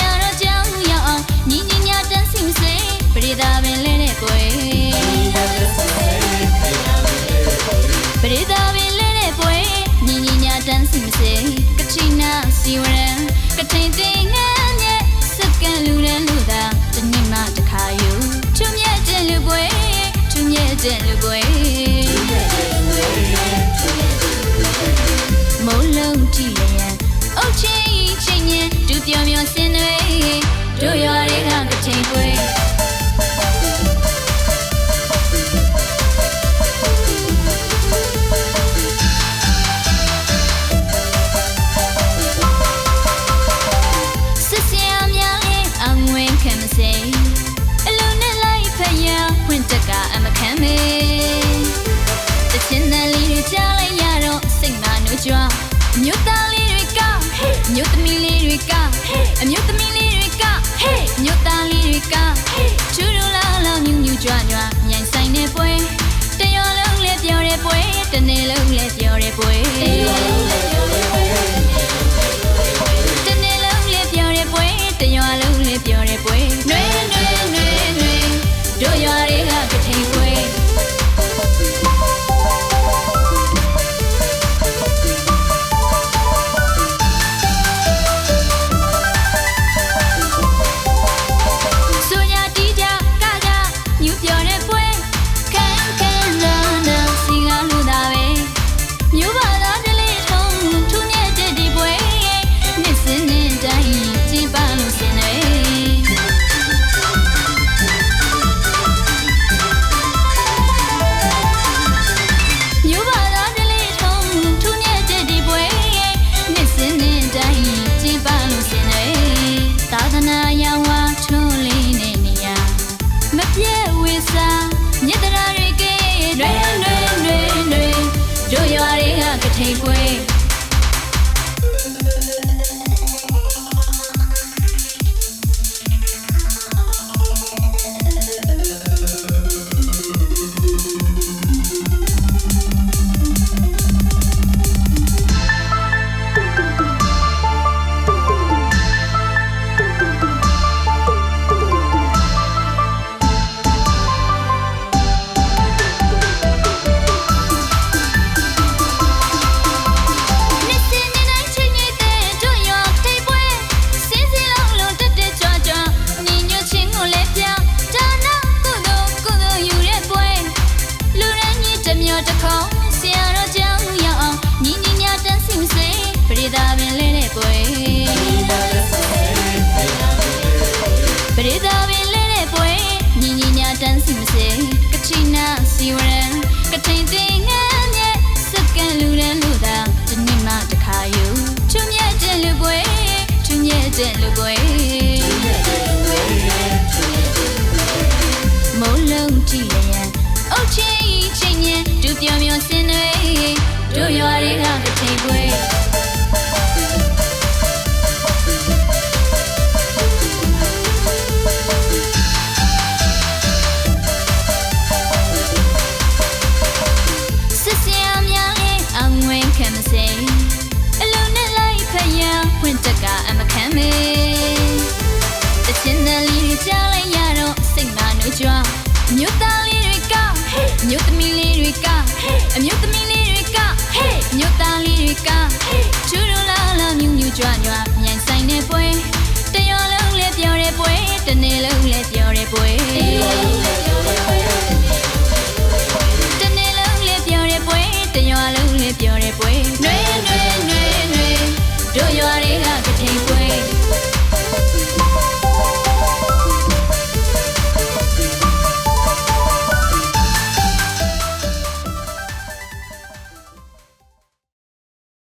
ရာတော့ကြောင်းရောက်အောင်ညီညီညာတန်းစီမစေပရိသာပင်လဲတဲ့ပွဲပရိသာပင်လဲတဲ့ပွဲညီညီညာတန်းစီမစေကချိနာစီဝရန်ကထိန်တင်ငန်းရဲ့စကန်လူရန်လူသာတနည်းမှတခါယူသူမြဲတဲ့လူပွဲသူမြဲတဲ့လူပွဲ ရှင်တွေတို့ရွာတွေကကချိန်ပွဲမျိုးသားလေးတွေကမျိုးသမီးလေးတွေက အမျိုးသမီးလေးတွေကအမျိုးသားလေးတွေကချူရူလာလာညူညူကြွကြွမြန်ဆိုင်တဲ့ပွဲတရွာလုံးလဲပြောတဲ့ပွဲတနေ့လုံးလဲပြောတဲ့ပွဲတရွာလုံးလဲ လူပွဲသူမြဲတဲ့လူပွဲမုံလုံးကြည့်ရန်အုတ်ချီချင်းညံသူပြောင်ပြောင်စင်နေ မျိုးသားလေးတွေကအမျိုးသမီးလေးတွေကအမျိုးသမီးလေးတွေကမြို့သားလေးတွေကချူရူလာလာမြူးမြူးကြွကြွ